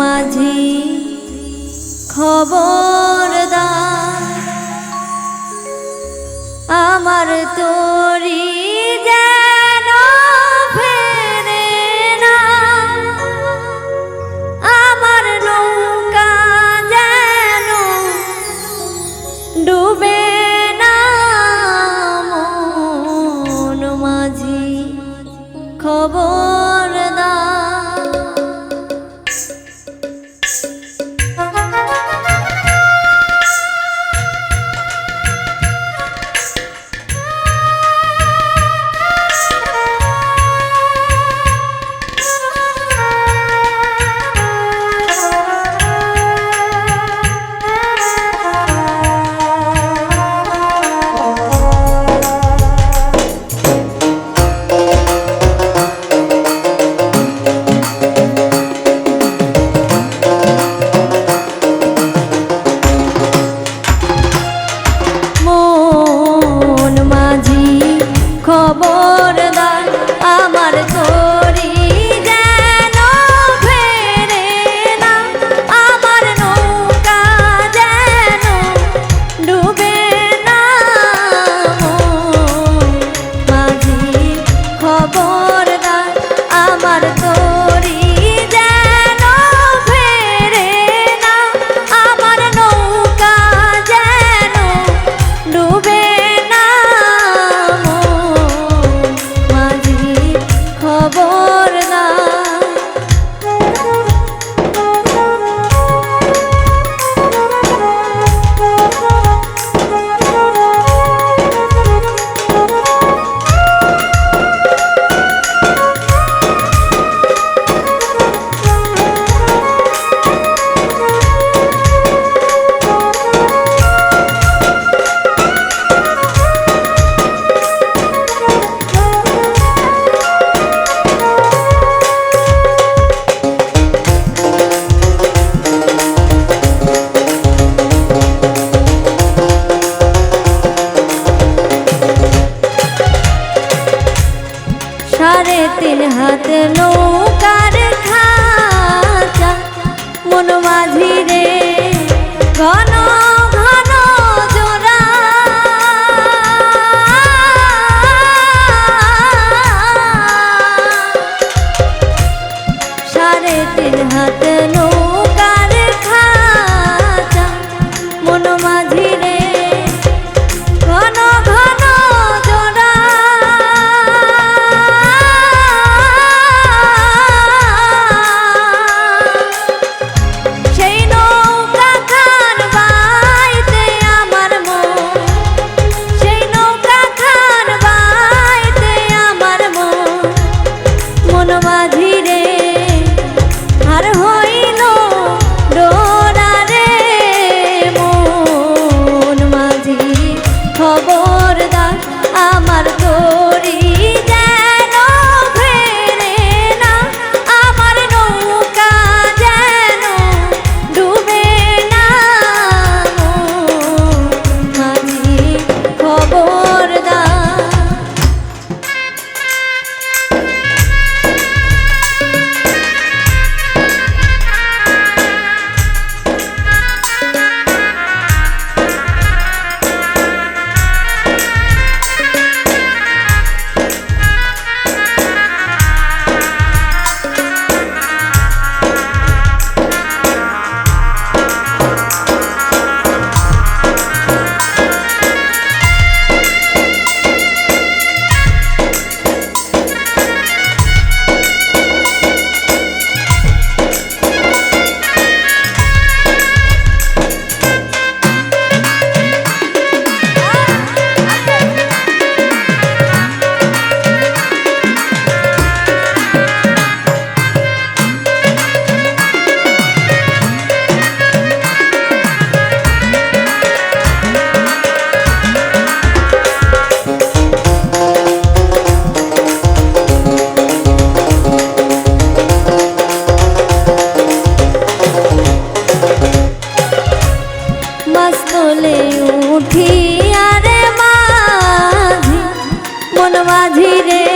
মাঝি খবরদার। আমার তোরি তারে তিন হাত নৌকার খাচা। মন মাঝি রে llegué.